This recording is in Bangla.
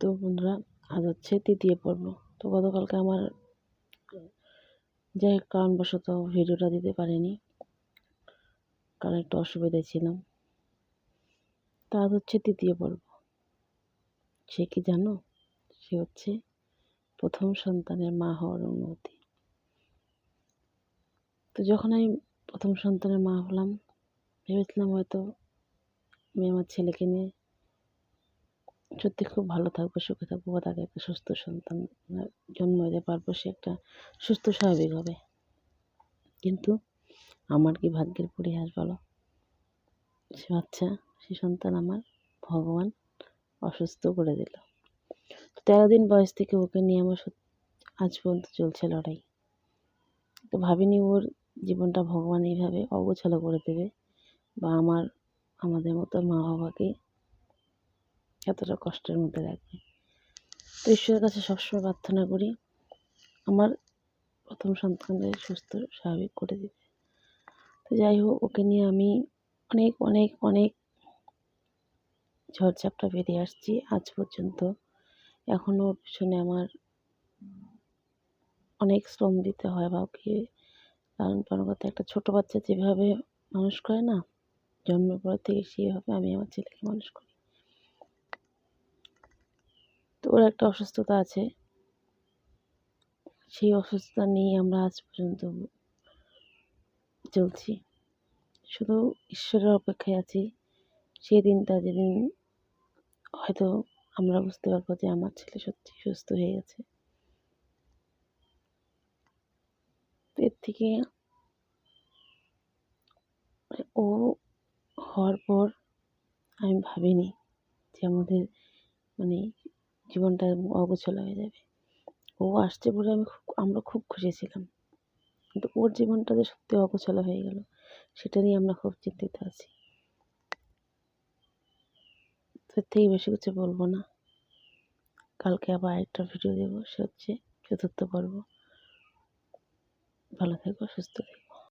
তো বন্ধুরা, আজ হচ্ছে তৃতীয় পর্ব। তো গতকালকে আমার যাই হোক, কারণবশত ভিডিওটা দিতে পারিনি, কারণ একটু অসুবিধায় ছিলাম। তা আজ হচ্ছে তৃতীয় পর্ব। সে কি জানো? সে হচ্ছে প্রথম সন্তানের মা হওয়ার অনুভূতি। তো যখন আমি প্রথম সন্তানের মা হলাম, ভেবেছিলাম হয়তো আমি আমার ছেলেকে নিয়ে সত্যি খুব ভালো থাকব, সুখে থাকব, বা তাকে একটা সুস্থ সন্তান জন্ম দিতে পারব, সে একটা সুস্থ, স্বাভাবিক হবে। কিন্তু আমার কি ভাগ্যের পরিহাস বলো? সে বাচ্চা, সে সন্তান আমার ভগবান অসুস্থ করে দিল। তেরো দিন বয়স থেকে ওকে নিয়ে আমার আজ পর্যন্ত চলছে লড়াই। তো ভাবিনি ওর জীবনটা ভগবান এইভাবে অগোছালো করে দেবে, বা আমার, আমাদের মতো মা বাবাকে এতটা কষ্টের মধ্যে রাখবে। তো ঈশ্বরের কাছে সবসময় প্রার্থনা করি, আমার প্রথম সন্তানদের সুস্থ, স্বাভাবিক করে দিতে। তো যাই হোক, ওকে নিয়ে আমি অনেক অনেক অনেক ঝড়ঝাপটা বেরিয়ে আসছি। আজ পর্যন্ত এখনও ওর পিছনে আমার অনেক শ্রম দিতে হয় বা ওকে লালন পালন করতে একটা ছোটো বাচ্চা যেভাবে মানুষ করে না, জন্মের পর থেকে সেভাবে আমি আমার ছেলেকে মানুষ করি তো ওর একটা অসুস্থতা আছে। সেই অসুস্থতা নিয়ে আমরা আজ পর্যন্ত চলছি। শুধু ঈশ্বরের অপেক্ষায় আছি। সেই দিনটা যেদিন হয়তো আমরা বুঝতে পারব যে আমার ছেলে সত্যি সুস্থ হয়ে গেছে। এর থেকে ও হওয়ার পর আমি ভাবিনি যে আমাদের মানে জীবনটা অগোছালো হয়ে যাবে। ও আসছে বলে আমি খুব, আমরা খুব খুশি ছিলাম। কিন্তু ওর জীবনটা যে সত্যি অগোছালো হয়ে গেল, সেটা নিয়ে আমরা খুব চিন্তিত আছি। তার থেকে বেশি কিছু বলব না। কালকে আবার আরেকটা ভিডিও দেবো, সে হচ্ছে চতুর্থ পর্ব। ভালো থেকো, সুস্থ থেকো।